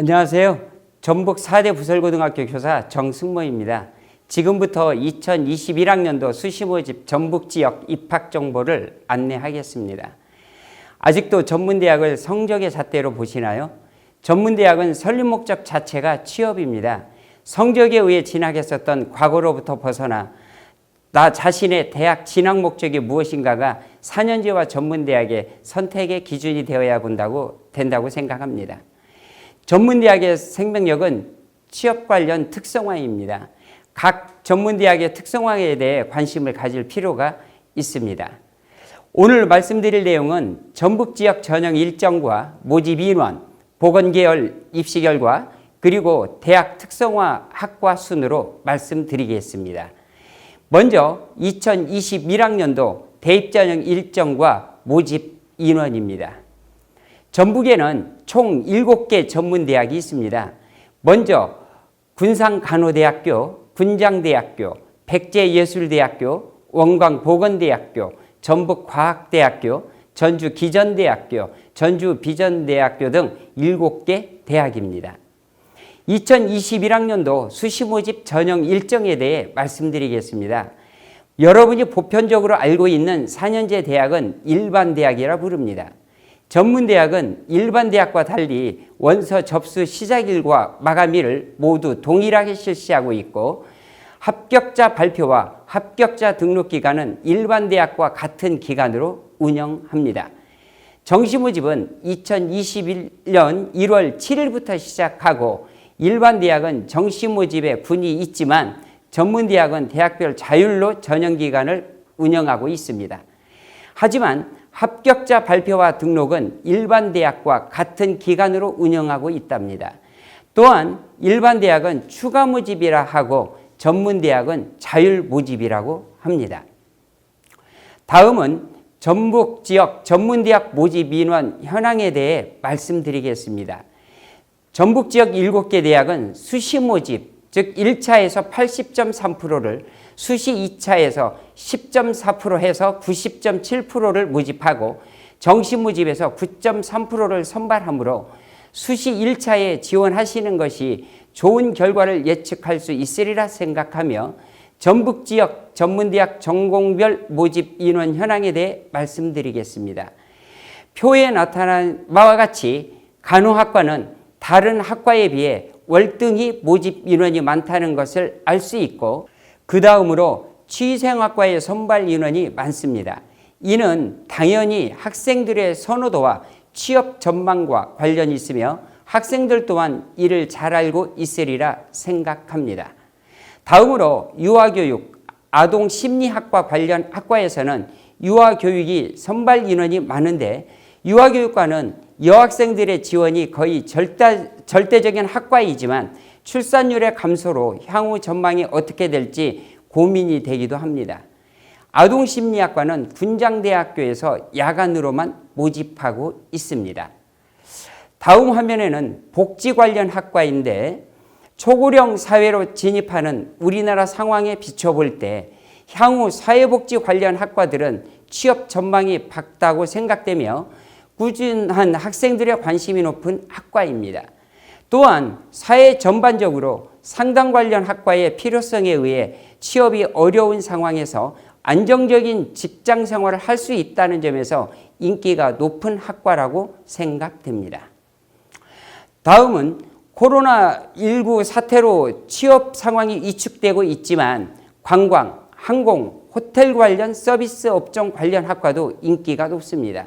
안녕하세요. 전북 4대 부설고등학교 교사 정승모입니다. 지금부터 2021학년도 수시모집 전북 지역 입학 정보를 안내하겠습니다. 아직도 전문대학을 성적의 잣대로 보시나요? 전문대학은 설립 목적 자체가 취업입니다. 성적에 의해 진학했었던 과거로부터 벗어나 나 자신의 대학 진학 목적이 무엇인가가 4년제와 전문대학의 선택의 기준이 되어야 본다고 된다고 생각합니다. 전문대학의 생명력은 취업 관련 특성화입니다. 각 전문대학의 특성화에 대해 관심을 가질 필요가 있습니다. 오늘 말씀드릴 내용은 전북 지역 전형 일정과 모집 인원, 보건 계열 입시 결과 그리고 대학 특성화 학과 순으로 말씀드리겠습니다. 먼저 2021학년도 대입 전형 일정과 모집 인원입니다. 전북에는 총 7개 전문대학이 있습니다. 먼저 군산간호대학교, 군장대학교, 백제예술대학교, 원광보건대학교, 전북과학대학교, 전주기전대학교, 전주비전대학교 등 7개 대학입니다. 2021학년도 수시모집 전형 일정에 대해 말씀드리겠습니다. 여러분이 보편적으로 알고 있는 4년제 대학은 일반 대학이라 부릅니다. 전문대학은 일반 대학과 달리 원서 접수 시작일과 마감일을 모두 동일하게 실시하고 있고 합격자 발표와 합격자 등록 기간은 일반 대학과 같은 기간으로 운영합니다. 정시 모집은 2021년 1월 7일부터 시작하고 일반 대학은 정시 모집에 분이 있지만 전문 대학은 대학별 자율로 전형 기간을 운영하고 있습니다. 하지만 합격자 발표와 등록은 일반 대학과 같은 기간으로 운영하고 있답니다. 또한 일반 대학은 추가 모집이라 하고 전문 대학은 자율 모집이라고 합니다. 다음은 전북 지역 전문 대학 모집 인원 현황에 대해 말씀드리겠습니다. 전북 지역 7개 대학은 수시 모집 즉 1차에서 80.3%를 수시 2차에서 10.4% 해서 90.7%를 모집하고 정시 모집에서 9.3%를 선발하므로 수시 1차에 지원하시는 것이 좋은 결과를 예측할 수 있으리라 생각하며 전북 지역 전문대학 전공별 모집 인원 현황에 대해 말씀드리겠습니다. 표에 나타난 바와 같이 간호학과는 다른 학과에 비해 월등히 모집 인원이 많다는 것을 알 수 있고 그 다음으로 취생학과의 선발 인원이 많습니다. 이는 당연히 학생들의 선호도와 취업 전망과 관련이 있으며 학생들 또한 이를 잘 알고 있으리라 생각합니다. 다음으로 유아교육, 아동 심리학과 관련 학과에서는 유아교육이 선발 인원이 많은데 유아교육과는 여학생들의 지원이 거의 절대, 절대적인 학과이지만 출산율의 감소로 향후 전망이 어떻게 될지 고민이 되기도 합니다. 아동심리학과는 군장대학교에서 야간으로만 모집하고 있습니다. 다음 화면에는 복지 관련 학과인데 초고령 사회로 진입하는 우리나라 상황에 비춰볼 때 향후 사회복지 관련 학과들은 취업 전망이 밝다고 생각되며 꾸준한 학생들의 관심이 높은 학과입니다. 또한 사회 전반적으로 상담 관련 학과의 필요성에 의해 취업이 어려운 상황에서 안정적인 직장 생활을 할 수 있다는 점에서 인기가 높은 학과라고 생각됩니다. 다음은 코로나19 사태로 취업 상황이 위축되고 있지만 관광, 항공, 호텔 관련 서비스 업종 관련 학과도 인기가 높습니다.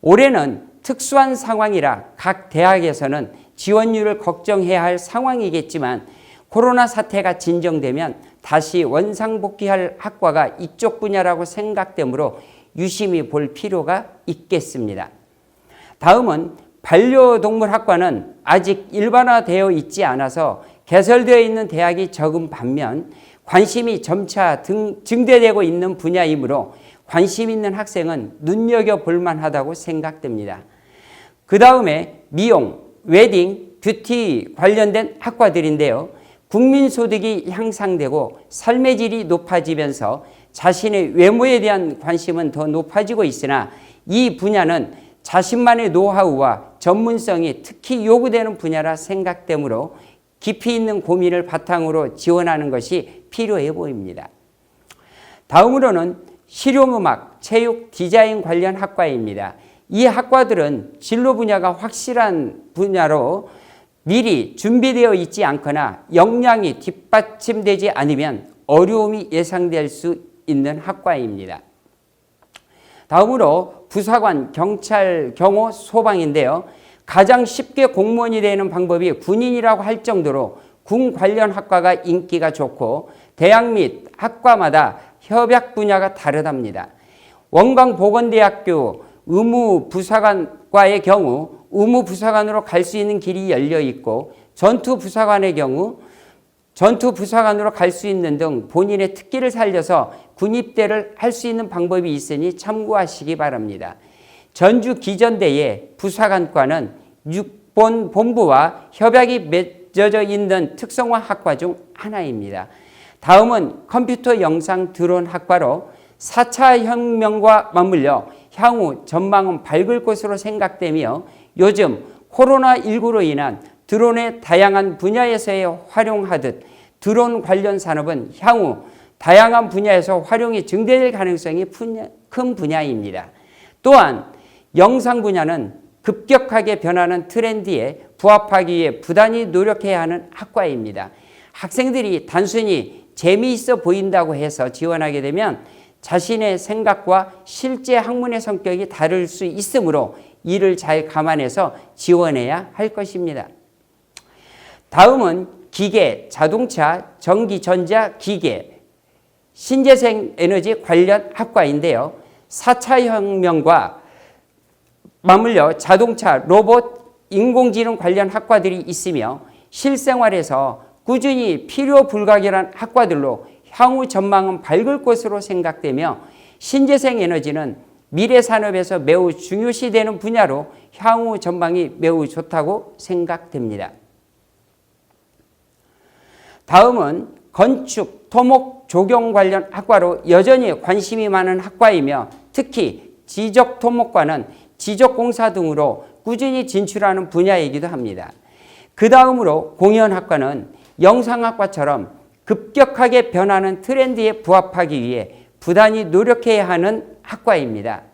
올해는 특수한 상황이라 각 대학에서는 지원율을 걱정해야 할 상황이겠지만 코로나 사태가 진정되면 다시 원상복귀할 학과가 이쪽 분야라고 생각되므로 유심히 볼 필요가 있겠습니다. 다음은 반려동물 학과는 아직 일반화되어 있지 않아서 개설되어 있는 대학이 적은 반면 관심이 점차 등, 증대되고 있는 분야이므로 관심 있는 학생은 눈여겨 볼 만하다고 생각됩니다. 그 다음에 미용, 웨딩, 뷰티 관련된 학과들인데요. 국민소득이 향상되고 삶의 질이 높아지면서 자신의 외모에 대한 관심은 더 높아지고 있으나 이 분야는 자신만의 노하우와 전문성이 특히 요구되는 분야라 생각되므로 깊이 있는 고민을 바탕으로 지원하는 것이 필요해 보입니다. 다음으로는 실용음악, 체육, 디자인 관련 학과입니다. 이 학과들은 진로 분야가 확실한 분야로 미리 준비되어 있지 않거나 역량이 뒷받침되지 않으면 어려움이 예상될 수 있는 학과입니다. 다음으로 부사관, 경찰, 경호, 소방인데요. 가장 쉽게 공무원이 되는 방법이 군인이라고 할 정도로 군 관련 학과가 인기가 좋고 대학 및 학과마다 협약 분야가 다르답니다. 원광보건대학교 의무부사관과의 경우 의무부사관으로 갈 수 있는 길이 열려 있고 전투부사관의 경우 전투부사관으로 갈 수 있는 등 본인의 특기를 살려서 군입대를 할 수 있는 방법이 있으니 참고하시기 바랍니다. 전주 기전대의 부사관과는 육본 본부와 협약이 맺어져 있는 특성화 학과 중 하나입니다. 다음은 컴퓨터 영상 드론 학과로 4차 혁명과 맞물려 향후 전망은 밝을 것으로 생각되며 요즘 코로나19로 인한 드론의 다양한 분야에서의 활용하듯 드론 관련 산업은 향후 다양한 분야에서 활용이 증대될 가능성이 큰 분야입니다. 또한 영상 분야는 급격하게 변하는 트렌드에 부합하기 위해 부단히 노력해야 하는 학과입니다. 학생들이 단순히 재미있어 보인다고 해서 지원하게 되면 자신의 생각과 실제 학문의 성격이 다를 수 있으므로 이를 잘 감안해서 지원해야 할 것입니다. 다음은 기계, 자동차, 전기, 전자, 기계, 신재생 에너지 관련 학과인데요. 4차 혁명과 맞물려 자동차, 로봇, 인공지능 관련 학과들이 있으며 실생활에서 꾸준히 필요 불가결한 학과들로 향후 전망은 밝을 것으로 생각되며 신재생 에너지는 미래 산업에서 매우 중요시되는 분야로 향후 전망이 매우 좋다고 생각됩니다. 다음은 건축, 토목, 조경 관련 학과로 여전히 관심이 많은 학과이며 특히 지적 토목과는 지적공사 등으로 꾸준히 진출하는 분야이기도 합니다. 그 다음으로 공연학과는 영상학과처럼 급격하게 변하는 트렌드에 부합하기 위해 부단히 노력해야 하는 학과입니다.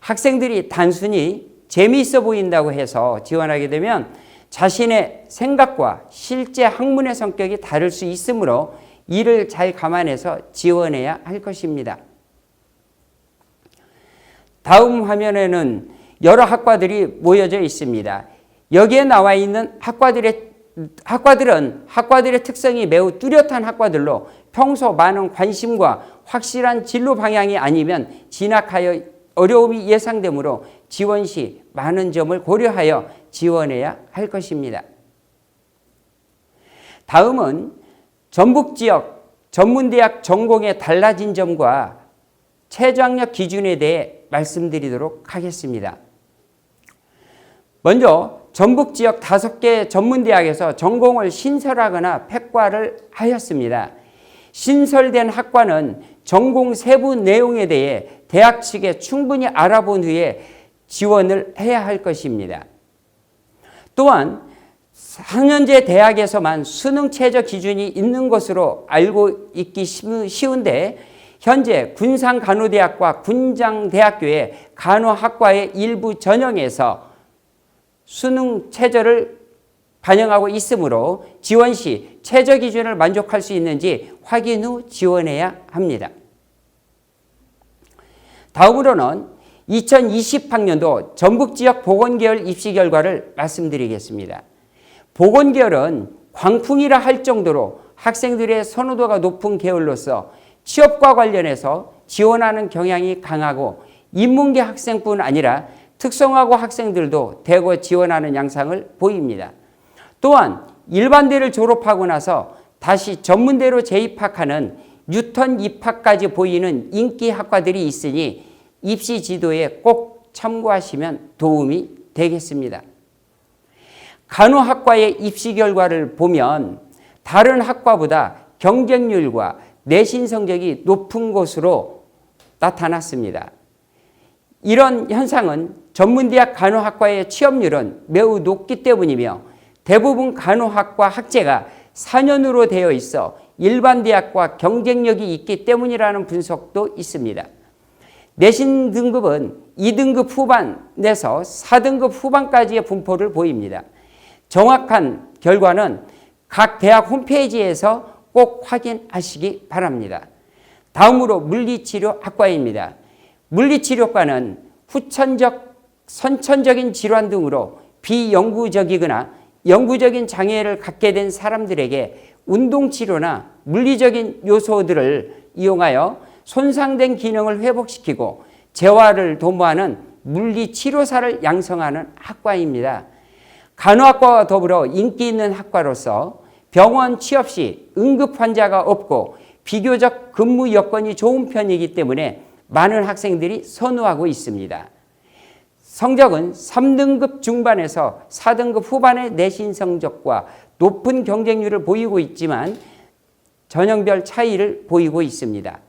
학생들이 단순히 재미있어 보인다고 해서 지원하게 되면 자신의 생각과 실제 학문의 성격이 다를 수 있으므로 이를 잘 감안해서 지원해야 할 것입니다. 다음 화면에는 여러 학과들이 모여져 있습니다. 여기에 나와 있는 학과들의 학과들은 학과들의 특성이 매우 뚜렷한 학과들로 평소 많은 관심과 확실한 진로 방향이 아니면 진학하여 어려움이 예상되므로 지원 시 많은 점을 고려하여 지원해야 할 것입니다. 다음은 전북 지역 전문대학 전공의 달라진 점과 최저학력 기준에 대해 말씀드리도록 하겠습니다. 먼저 전북 지역 다섯 개 전문대학에서 전공을 신설하거나 폐과를 하였습니다. 신설된 학과는 전공 세부 내용에 대해 대학 측에 충분히 알아본 후에 지원을 해야 할 것입니다. 또한 4년제 대학에서만 수능 최저 기준이 있는 것으로 알고 있기 쉬운데 현재 군산간호대학과 군장대학교의 간호학과의 일부 전형에서 수능 최저를 반영하고 있으므로 지원 시 최저 기준을 만족할 수 있는지 확인 후 지원해야 합니다. 다음으로는 2020학년도 전북 지역 보건계열 입시 결과를 말씀드리겠습니다. 보건계열은 광풍이라 할 정도로 학생들의 선호도가 높은 계열로서 취업과 관련해서 지원하는 경향이 강하고 인문계 학생뿐 아니라 특성화고 학생들도 대거 지원하는 양상을 보입니다. 또한 일반대를 졸업하고 나서 다시 전문대로 재입학하는 뉴턴 입학까지 보이는 인기 학과들이 있으니 입시 지도에 꼭 참고하시면 도움이 되겠습니다. 간호학과의 입시 결과를 보면 다른 학과보다 경쟁률과 내신 성적이 높은 것으로 나타났습니다. 이런 현상은 전문대학 간호학과의 취업률은 매우 높기 때문이며 대부분 간호학과 학제가 4년으로 되어 있어 일반 대학과 경쟁력이 있기 때문이라는 분석도 있습니다. 내신 등급은 2등급 후반에서 4등급 후반까지의 분포를 보입니다. 정확한 결과는 각 대학 홈페이지에서 꼭 확인하시기 바랍니다. 다음으로 물리치료학과입니다. 물리치료과는 후천적, 선천적인 질환 등으로 비영구적이거나 영구적인 장애를 갖게 된 사람들에게 운동치료나 물리적인 요소들을 이용하여 손상된 기능을 회복시키고 재활을 도모하는 물리치료사를 양성하는 학과입니다. 간호학과와 더불어 인기 있는 학과로서 병원 취업 시 응급 환자가 없고 비교적 근무 여건이 좋은 편이기 때문에 많은 학생들이 선호하고 있습니다. 성적은 3등급 중반에서 4등급 후반의 내신 성적과 높은 경쟁률을 보이고 있지만 전형별 차이를 보이고 있습니다.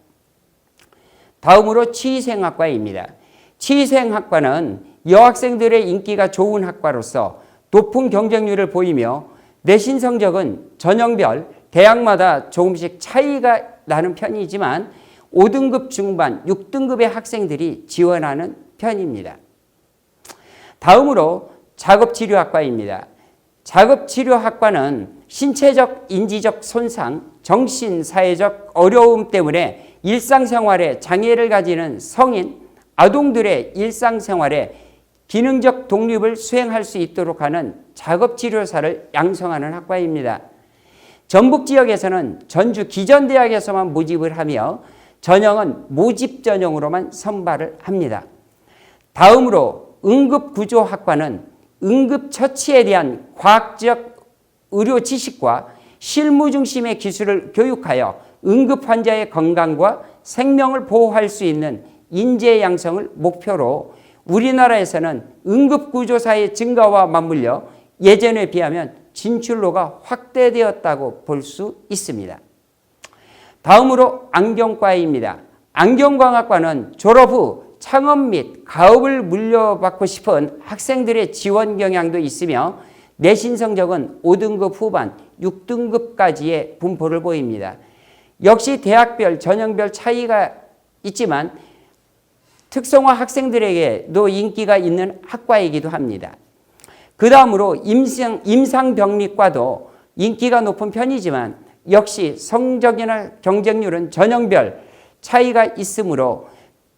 다음으로 치의생학과입니다. 치의생학과는 여학생들의 인기가 좋은 학과로서 높은 경쟁률을 보이며 내신 성적은 전형별 대학마다 조금씩 차이가 나는 편이지만 5등급 중반, 6등급의 학생들이 지원하는 편입니다. 다음으로 작업치료학과입니다. 작업치료학과는 신체적, 인지적 손상, 정신, 사회적 어려움 때문에 일상생활에 장애를 가지는 성인, 아동들의 일상생활에 기능적 독립을 수행할 수 있도록 하는 작업치료사를 양성하는 학과입니다. 전북 지역에서는 전주 기전대학에서만 모집을 하며 전형은 모집 전형으로만 선발을 합니다. 다음으로 응급구조학과는 응급처치에 대한 과학적 의료 지식과 실무 중심의 기술을 교육하여 응급 환자의 건강과 생명을 보호할 수 있는 인재 양성을 목표로 우리나라에서는 응급구조사의 증가와 맞물려 예전에 비하면 진출로가 확대되었다고 볼 수 있습니다. 다음으로 안경과입니다. 안경광학과는 졸업 후 창업 및 가업을 물려받고 싶은 학생들의 지원 경향도 있으며 내신 성적은 5등급 후반, 6등급까지의 분포를 보입니다. 역시 대학별, 전형별 차이가 있지만 특성화 학생들에게도 인기가 있는 학과이기도 합니다. 그 다음으로 임상, 임상병리과도 인기가 높은 편이지만 역시 성적이나 경쟁률은 전형별 차이가 있으므로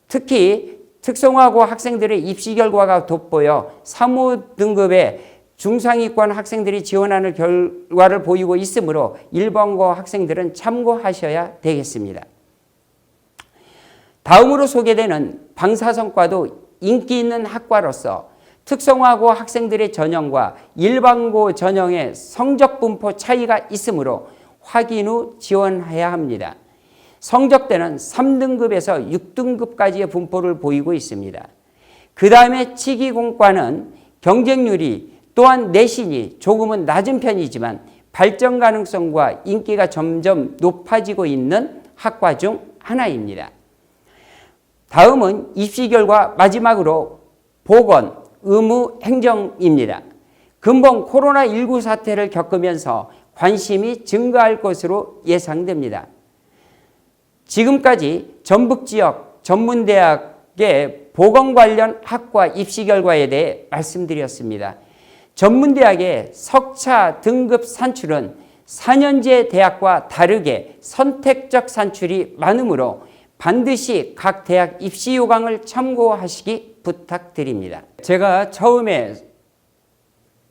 특히 특성화고 학생들의 입시 결과가 돋보여 3, 5등급의 중상위권 학생들이 지원하는 결과를 보이고 있으므로 1번고 학생들은 참고하셔야 되겠습니다. 다음으로 소개되는 방사선과도 인기 있는 학과로서 특성화고 학생들의 전형과 일반고 전형의 성적 분포 차이가 있으므로 확인 후 지원해야 합니다. 성적대는 3등급에서 6등급까지의 분포를 보이고 있습니다. 그 다음에 치기공과는 경쟁률이 또한 내신이 조금은 낮은 편이지만 발전 가능성과 인기가 점점 높아지고 있는 학과 중 하나입니다. 다음은 입시 결과 마지막으로 보건, 의무, 행정입니다. 근본 코로나19 사태를 겪으면서 관심이 증가할 것으로 예상됩니다. 지금까지 전북 지역 전문대학의 보건 관련 학과 입시 결과에 대해 말씀드렸습니다. 전문대학의 석차 등급 산출은 4년제 대학과 다르게 선택적 산출이 많으므로 반드시 각 대학 입시 요강을 참고하시기 부탁드립니다. 제가 처음에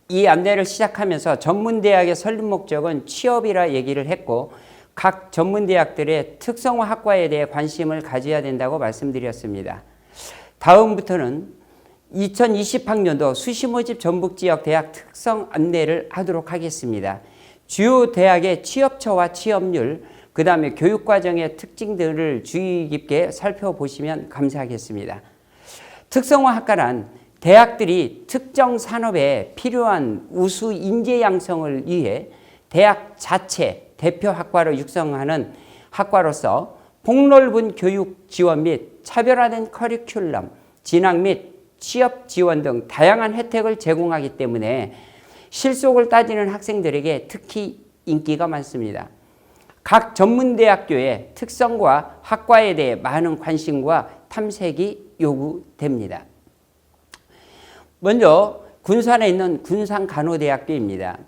이 안내를 시작하면서 전문대학의 설립 목적은 취업이라 얘기를 했고 각 전문대학들의 특성화 학과에 대해 관심을 가져야 된다고 말씀드렸습니다. 다음부터는 2020학년도 수시모집 전북지역 대학 특성 안내를 하도록 하겠습니다. 주요 대학의 취업처와 취업률, 그 다음에 교육과정의 특징들을 주의 깊게 살펴보시면 감사하겠습니다. 특성화 학과란 대학들이 특정 산업에 필요한 우수 인재 양성을 위해 대학 자체 대표 학과로 육성하는 학과로서 폭넓은 교육 지원 및 차별화된 커리큘럼, 진학 및 취업 지원 등 다양한 혜택을 제공하기 때문에 실속을 따지는 학생들에게 특히 인기가 많습니다. 각 전문대학교의 특성과 학과에 대해 많은 관심과 탐색이 요구됩니다. 먼저 군산에 있는 군산간호대학교입니다.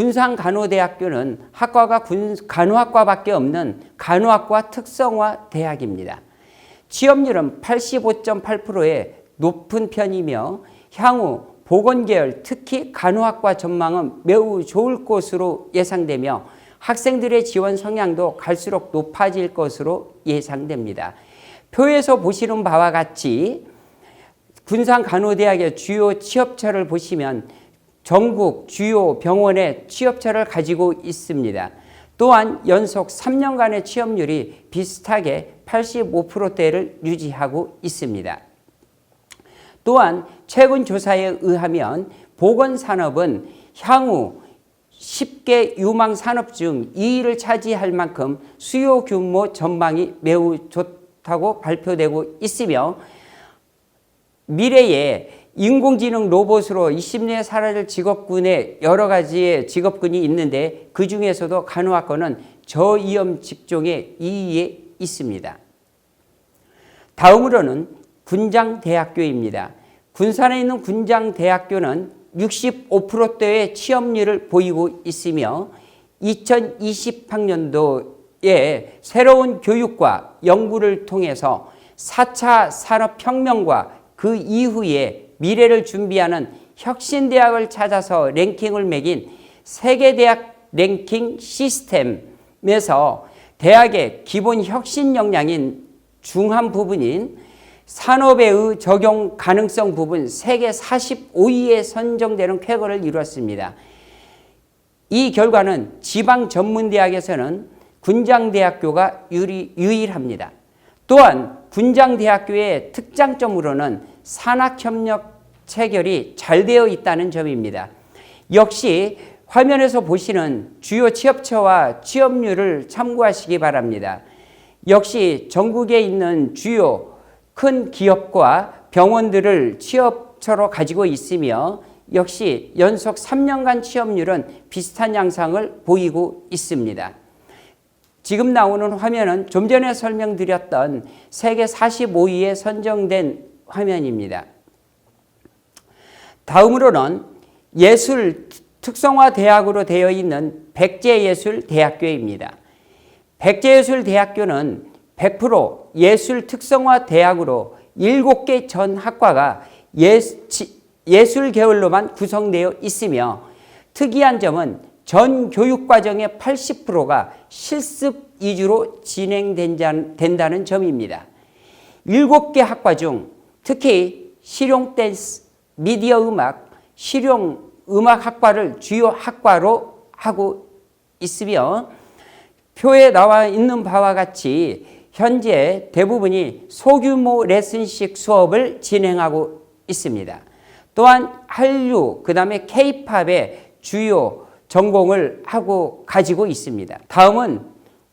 군산간호대학교는 학과가 군, 간호학과밖에 없는 간호학과 특성화 대학입니다. 취업률은 85.8%의 높은 편이며 향후 보건계열 특히 간호학과 전망은 매우 좋을 것으로 예상되며 학생들의 지원 성향도 갈수록 높아질 것으로 예상됩니다. 표에서 보시는 바와 같이 군산간호대학의 주요 취업처를 보시면 전국 주요 병원의 취업처를 가지고 있습니다. 또한 연속 3년간의 취업률이 비슷하게 85%대를 유지하고 있습니다. 또한 최근 조사에 의하면 보건산업은 향후 10개 유망 산업 중 2위를 차지할 만큼 수요 규모 전망이 매우 좋다고 발표되고 있으며 미래에 인공지능 로봇으로 20년에 사라질 직업군의 여러 가지의 직업군이 있는데 그 중에서도 간호학과는 저위험 직종의 2위에 있습니다. 다음으로는 군장대학교입니다. 군산에 있는 군장대학교는 65%대의 취업률을 보이고 있으며 2020학년도에 새로운 교육과 연구를 통해서 4차 산업혁명과 그 이후에 미래를 준비하는 혁신대학을 찾아서 랭킹을 매긴 세계대학 랭킹 시스템에서 대학의 기본 혁신 역량인 중한 부분인 산업의 적용 가능성 부분 세계 45위에 선정되는 쾌거를 이루었습니다. 이 결과는 지방 전문대학에서는 군장대학교가 유리, 유일합니다. 또한 군장대학교의 특장점으로는 산학협력 체결이 잘 되어 있다는 점입니다. 역시 화면에서 보시는 주요 취업처와 취업률을 참고하시기 바랍니다. 역시 전국에 있는 주요 큰 기업과 병원들을 취업처로 가지고 있으며 역시 연속 3년간 취업률은 비슷한 양상을 보이고 있습니다. 지금 나오는 화면은 좀 전에 설명드렸던 세계 45위에 선정된 화면입니다. 다음으로는 예술 특성화 대학으로 되어 있는 백제예술대학교입니다. 백제예술대학교는 100% 예술 특성화 대학으로 7개 전 학과가 예술 계열로만 구성되어 있으며 특이한 점은 전 교육 과정의 80%가 실습 위주로 진행된다는 점입니다. 7개 학과 중 특히 실용 댄스, 미디어 음악, 실용 음악 학과를 주요 학과로 하고 있으며 표에 나와 있는 바와 같이 현재 대부분이 소규모 레슨식 수업을 진행하고 있습니다. 또한 한류, 그 다음에 케이팝의 주요 전공을 하고 가지고 있습니다. 다음은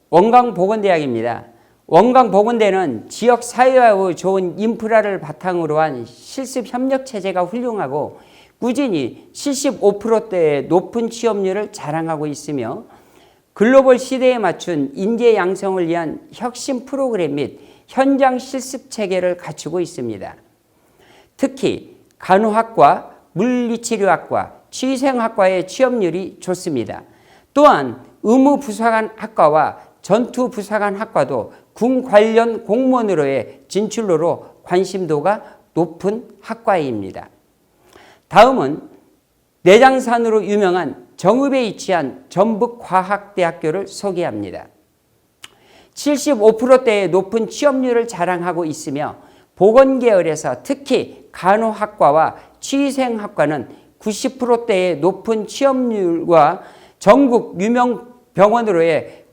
원광보건대학입니다. 원광 보건대는 지역 사회와 좋은 인프라를 바탕으로 한 실습 협력 체제가 훌륭하고 꾸준히 75%대의 높은 취업률을 자랑하고 있으며 글로벌 시대에 맞춘 인재 양성을 위한 혁신 프로그램 및 현장 실습 체계를 갖추고 있습니다. 특히 간호학과, 물리치료학과, 취생학과의 취업률이 좋습니다. 또한 의무부사관 학과와 전투부사관 학과도 군 관련 공무원으로의 진출로로 관심도가 높은 학과입니다. 다음은 내장산으로 유명한 정읍에 위치한 전북과학대학교를 소개합니다. 75%대의 높은 취업률을 자랑하고 있으며 보건계열에서 특히 간호학과와 취생학과는 90%대의 높은 취업률과 전국 유명 병원으로의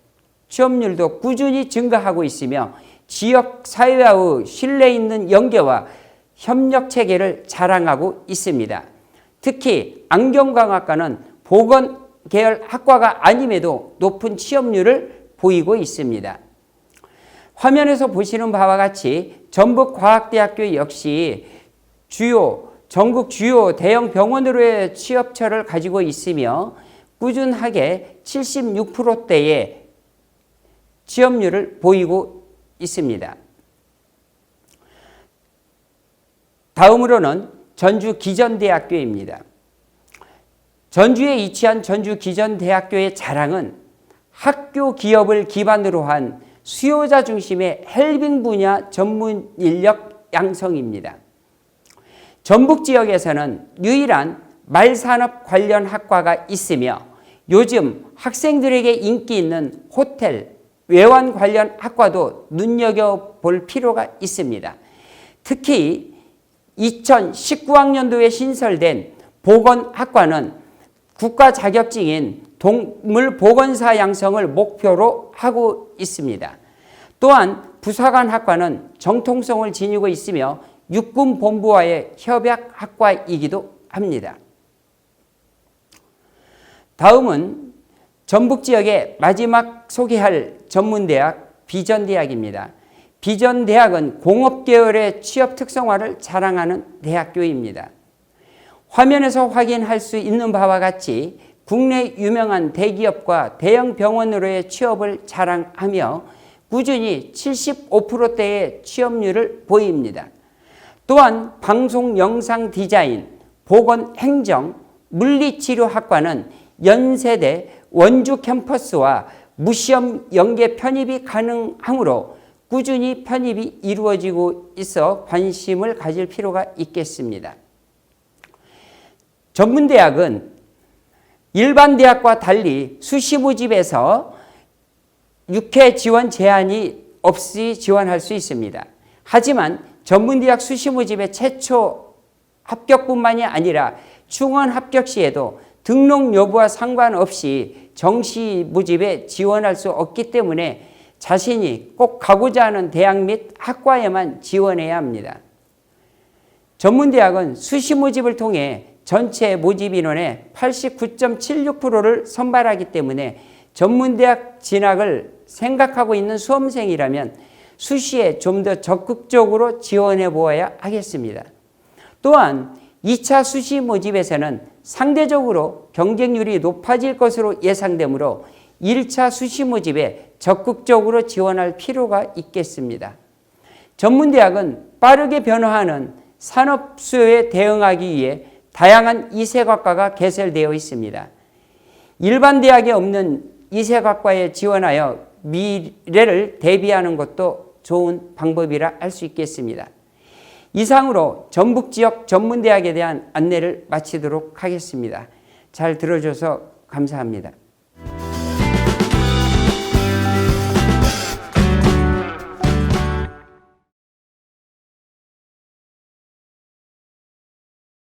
취업률도 꾸준히 증가하고 있으며 지역 사회와의 신뢰 있는 연계와 협력 체계를 자랑하고 있습니다. 특히 안경광학과는 보건 계열 학과가 아님에도 높은 취업률을 보이고 있습니다. 화면에서 보시는 바와 같이 전북과학대학교 역시 주요 전국 주요 대형 병원으로의 취업처를 가지고 있으며 꾸준하게 76%대의 취업률을 보이고 있습니다. 다음으로는 전주 기전대학교입니다. 전주에 위치한 전주 기전대학교의 자랑은 학교 기업을 기반으로 한 수요자 중심의 헬빙 분야 전문 인력 양성입니다. 전북 지역에서는 유일한 말산업 관련 학과가 있으며 요즘 학생들에게 인기 있는 호텔, 외환 관련 학과도 눈여겨볼 필요가 있습니다. 특히 2019학년도에 신설된 보건학과는 국가 자격증인 동물보건사 양성을 목표로 하고 있습니다. 또한 부사관 학과는 정통성을 지니고 있으며 육군본부와의 협약학과이기도 합니다. 다음은 전북 지역의 마지막 소개할 전문대학 비전대학입니다. 비전대학은 공업계열의 취업 특성화를 자랑하는 대학교입니다. 화면에서 확인할 수 있는 바와 같이 국내 유명한 대기업과 대형 병원으로의 취업을 자랑하며 꾸준히 75%대의 취업률을 보입니다. 또한 방송 영상 디자인, 보건 행정, 물리치료학과는 연세대 원주 캠퍼스와 무시험 연계 편입이 가능하므로 꾸준히 편입이 이루어지고 있어 관심을 가질 필요가 있겠습니다. 전문대학은 일반 대학과 달리 수시 모집에서 6회 지원 제한이 없이 지원할 수 있습니다. 하지만 전문대학 수시 모집의 최초 합격뿐만이 아니라 중원 합격 시에도 등록 여부와 상관없이 정시 모집에 지원할 수 없기 때문에 자신이 꼭 가고자 하는 대학 및 학과에만 지원해야 합니다. 전문대학은 수시 모집을 통해 전체 모집 인원의 89.76%를 선발하기 때문에 전문대학 진학을 생각하고 있는 수험생이라면 수시에 좀 더 적극적으로 지원해 보아야 하겠습니다. 또한 2차 수시 모집에서는 상대적으로 경쟁률이 높아질 것으로 예상되므로 1차 수시 모집에 적극적으로 지원할 필요가 있겠습니다. 전문대학은 빠르게 변화하는 산업 수요에 대응하기 위해 다양한 이세학과가 개설되어 있습니다. 일반 대학에 없는 이세학과에 지원하여 미래를 대비하는 것도 좋은 방법이라 할 수 있겠습니다. 이상으로 전북 지역 전문대학에 대한 안내를 마치도록 하겠습니다. 잘 들어줘서 감사합니다.